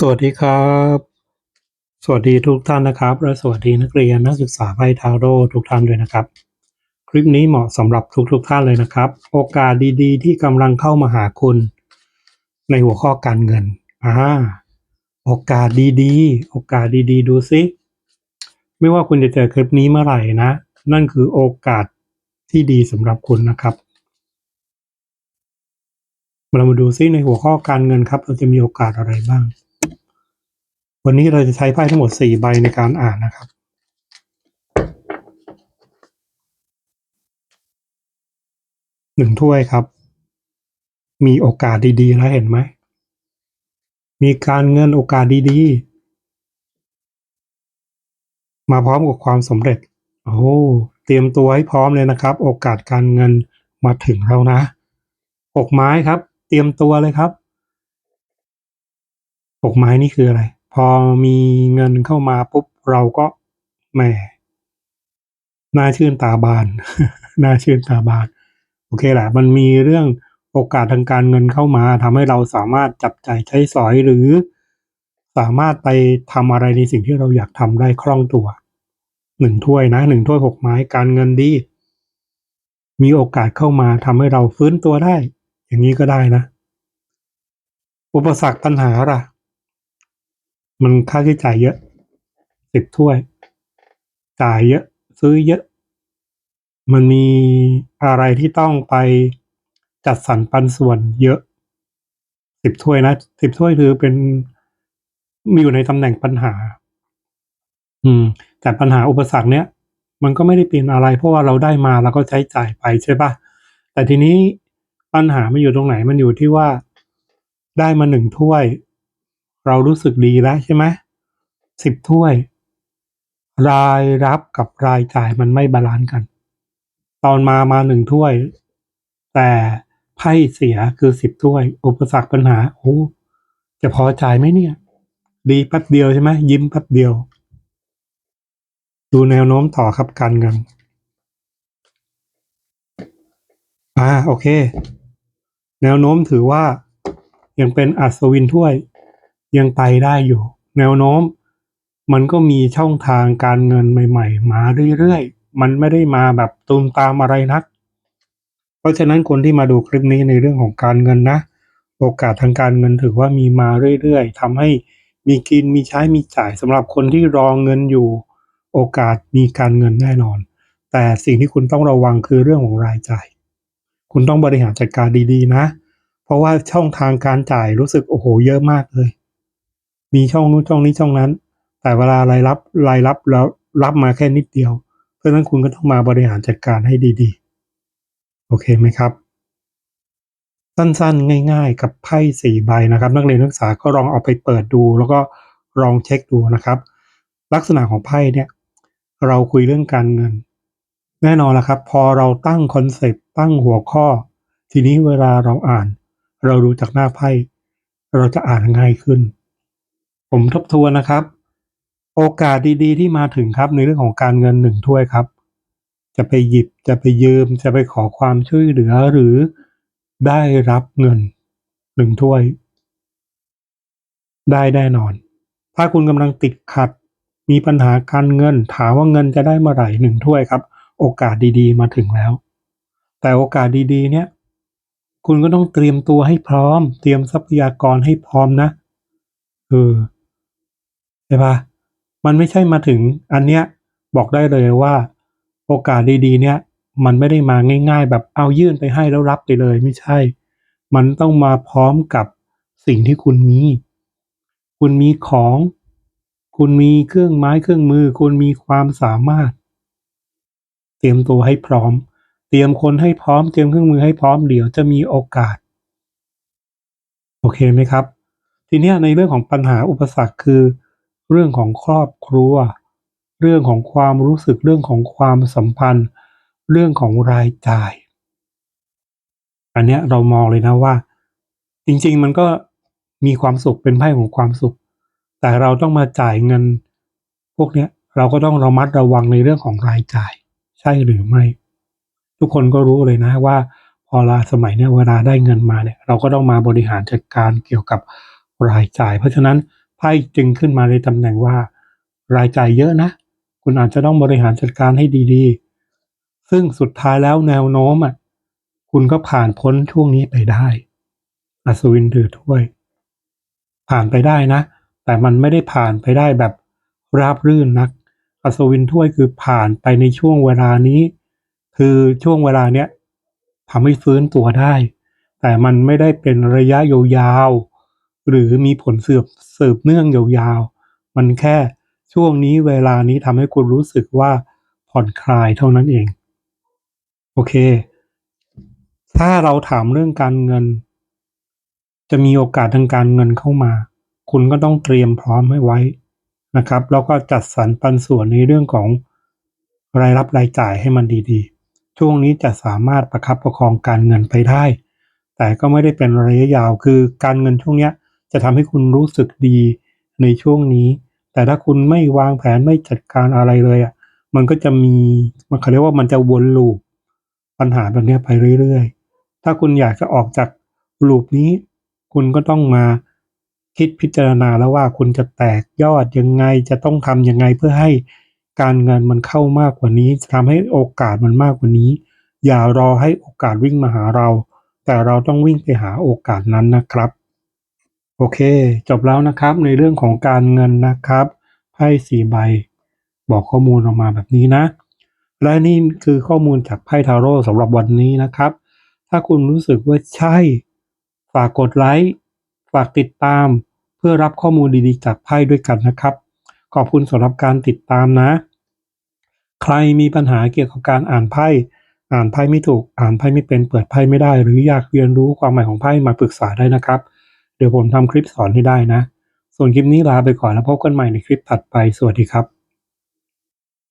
สวัสดีครับ สวัสดีทุกท่านนะครับ และสวัสดีนักเรียนนักศึกษาไพ่ทาโร่ทุกท่านด้วยนะครับ คลิปนี้เหมาะสำหรับทุกๆทท่านเลยนะครับ โอกาสดีๆ ที่กำลังเข้ามาหาคุณ ในหัวข้อการเงินอ่าโอกาสดีๆ โอกาสดีๆ ดูซิไม่ว่าคุณจะเจอคลิปนี้เมื่อไหร่นะ นั่นคือโอกาสที่ดีสำหรับคุณนะครับเรามาดูซิในหัวข้อการเงินครับ เราจะมีโอกาสอะไรบ้าง วันนี้เราจะใช้ไพ่ทั้งหมดสี่ใบในการอ่านนะครับ หนึ่งถ้วยครับ มีโอกาสดีๆแล้วเห็นไหม มีการเงินโอกาสดีๆ มาพร้อมกับความสำเร็จ โอ้เตรียมตัวให้พร้อมเลยนะครับ โอกาสการเงินมาถึงเรานะหกไม้ครับ เตรียมตัวเลยครับหกไม้นี่คืออะไร พอมีเงินเข้ามาปุ๊บเราก็แหมน่าชื่นตาบานน่าชื่นตาบาน โอเคแหละ มันมีเรื่องโอกาสทางการเงินเข้ามาทำให้เราสามารถจับใจใช้สอยหรือ สามารถไปทำอะไรในสิ่งที่เราอยากทำได้คล่องตัวหนึ่งถ้วยนะหนึ่งถ้วยหกไม้การเงินดี มีโอกาสเข้ามาทำให้เราฟื้นตัวได้ อย่างนี้ก็ได้นะ อุปสรรคปัญหาล่ะ มันค่าใช้จ่ายเยอะสิบถ้วย จ่ายเยอะ ซื้อเยอะ มันมีอะไรที่ต้องไปจัดสรรปันส่วนเยอะสิบถ้วยนะสิบถ้วยคือเป็นมีอยู่ในตำแหน่งปัญหา อืม แต่ปัญหาอุปสรรคเนี้ยมันก็ไม่ได้เป็นอะไร เพราะว่าเราได้มาเราก็ใช้จ่ายไปใช่ปะแต่ทีนี้ปัญหามันอยู่ตรงไหนมันอยู่ที่ว่าได้มาหนึ่งถ้วย เรารู้สึกดีแล้วใช่ไหมสิบถ้วย รายรับกับรายจ่ายมันไม่บาลานซ์กัน ตอนมามาหนึ่งถ้วย แต่ไพ่เสียคือสิบถ้วย อุปสรรคปัญหา โอ้ จะพอจ่ายไหมเนี่ย ดีแป๊บเดียวใช่ไหมยิ้มแป๊บเดียว ดูแนวโน้มต่อครับการเงินอ่าโอเค แนวโน้มถือว่ายังเป็นอัศวินถ้วย ยังไปได้อยู่ แนวโน้ม มันก็มีช่องทางการเงินใหม่ ๆ มาเรื่อยๆ มันไม่ได้มาแบบตูมตามอะไรนัก เพราะฉะนั้นคนที่มาดูคลิปนี้ในเรื่องของการเงินนะ โอกาสทางการเงินถือว่ามีมาเรื่อยๆทำให้มีกินมีใช้มีจ่ายสำหรับคนที่รองเงินอยู่ โอกาสมีการเงินแน่นอน แต่สิ่งที่คุณต้องระวังคือเรื่องของรายจ่าย คุณต้องบริหารจัดการดีๆนะ เพราะว่าช่องทางการจ่ายรู้สึกโอ้โหเยอะมากเลย มีช่องนู้นช่องนี้ช่องนั้น แต่เวลารายรับรายรับแล้วรับมาแค่นิดเดียว เพราะฉะนั้นคุณก็ต้องมาบริหารจัดการให้ดีๆ โอเคไหมครับ สั้นๆ ง่ายๆ กับไพ่สี่ใบนะครับ นักเรียนนักศึกษาก็ลองเอาไปเปิดดู แล้วก็ลองเช็คดูนะครับ ลักษณะของไพ่เนี่ยเราคุยเรื่องการเงิน แน่นอนละครับ พอเราตั้งคอนเซปต์ตั้งหัวข้อ ทีนี้เวลาเราอ่าน เราดูจากหน้าไพ่เราจะอ่านง่ายขึ้น ผมทบทวนนะครับ โอกาสดีๆ ที่มาถึงครับในเรื่องของการเงินหนึ่งถ้วยครับ จะไปหยิบจะไปยืมจะไปขอความช่วยเหลือหรือได้รับเงินหนึ่งถ้วย ได้แน่นอน ถ้าคุณกำลังติดขัด มีปัญหาการเงิน ถามว่าเงินจะได้เมื่อไหร่หนึ่งถ้วยครับ โอกาสดีๆ มาถึงแล้ว แต่โอกาสดีๆ เนี่ยคุณก็ต้องเตรียมตัวให้พร้อม เตรียมทรัพยากรให้พร้อมนะ เออ ใช่ปะมันไม่ใช่มาถึงอันเนี้ยบอกได้เลยว่า โอกาสดีๆ เนี่ยมันไม่ได้มาง่าย ๆ แบบเอายื่นไปให้แล้วรับไปเลยไม่ใช่ มันต้องมาพร้อมกับสิ่งที่คุณมี คุณมีของ คุณมีเครื่องไม้เครื่องมือ คุณมีความสามารถ เตรียมตัวให้พร้อม เตรียมคนให้พร้อม เตรียมเครื่องมือให้พร้อม เดี๋ยวจะมีโอกาส โอเคไหมครับ ทีนี้ในเรื่องของปัญหาอุปสรรคคือ เรื่องของครอบครัว เรื่องของความรู้สึกเรื่องของความสัมพันธ์ เรื่องของรายจ่าย อันนี้เรามองเลยนะว่า จริงๆมันก็มีความสุขเป็นไพ่ของความสุข แต่เราต้องมาจ่ายเงิน พวกนี้เราก็ต้องระมัดระวังในเรื่องของรายจ่าย ใช่หรือไม่ ทุกคนก็รู้เลยนะว่า พอลาสมัยเนี้ยเวลาได้เงินมาเนี่ย เราก็ต้องมาบริหารจัดการเกี่ยวกับรายจ่าย เพราะฉะนั้น พ่จึงขึ้นมาในตำแหน่งว่า รายจ่ายเยอะนะ คุณอาจจะต้องบริหารจัดการให้ดีๆ ซึ่งสุดท้ายแล้วแนวโน้มอะคุณก็ผ่านพ้นช่วงนี้ไปได้ อัศวินถือถ้วย ผ่านไปได้นะ แต่มันไม่ได้ผ่านไปได้แบบราบรื่นนัก อัศวินถ้วยคือผ่านไปในช่วงเวลานี้ คือช่วงเวลาเนี้ยทำให้ฟื้นตัวได้ แต่มันไม่ได้เป็นระยะยาวๆหรือมีผลเสืบ สืบเนื่องยาวๆ มันแค่ช่วงนี้เวลานี้ทำให้คุณรู้สึกว่าผ่อนคลายเท่านั้นเอง โอเค ถ้าเราถามเรื่องการเงิน จะมีโอกาสทางการเงินเข้ามา คุณก็ต้องเตรียมพร้อมให้ไว้นะครับ แล้วก็จัดสรรปันส่วนในเรื่องของรายรับรายจ่ายให้มันดีๆ ช่วงนี้จะสามารถประคับประคองการเงินไปได้ แต่ก็ไม่ได้เป็นระยะยาวคือการเงินช่วงเนี้ย จะทำให้คุณรู้สึกดีในช่วงนี้ แต่ถ้าคุณไม่วางแผนไม่จัดการอะไรเลยอะมันก็จะมีมันเขาเรียกว่ามันจะวนลูปปัญหาแบบนี้ไปเรื่อยๆ ถ้าคุณอยากจะออกจากลูปนี้ คุณก็ต้องมาคิดพิจารณาแล้วว่าคุณจะแตกยอดยังไงจะต้องทำยังไงเพื่อให้การเงินมันเข้ามากกว่านี้จะทำให้โอกาสมันมากกว่านี้ อย่ารอให้โอกาสวิ่งมาหาเรา แต่เราต้องวิ่งไปหาโอกาสนั้นนะครับ โอเค จบแล้วนะครับในเรื่องของการเงินนะครับไพ่สี่ใบ บอกข้อมูลออกมาแบบนี้นะ และนี่คือข้อมูลจากไพ่ทาโร่สำหรับวันนี้นะครับ ถ้าคุณรู้สึกว่าใช่ ฝากกดไลค์ฝากติดตาม เพื่อรับข้อมูลดีๆ จากไพ่ด้วยกันนะครับ ขอบคุณสำหรับการติดตามนะ ใครมีปัญหาเกี่ยวกับการอ่านไพ่อ่านไพ่ไม่ถูก อ่านไพ่ไม่เป็นเปิดไพ่ไม่ได้ หรืออยากเรียนรู้ความหมายของไพ่มาปรึกษาได้นะครับ เดี๋ยวผมทำคลิปสอนให้ได้นะ ส่วนคลิปนี้ลาไปก่อนแล้วพบกันใหม่ในคลิปถัดไป สวัสดีครับ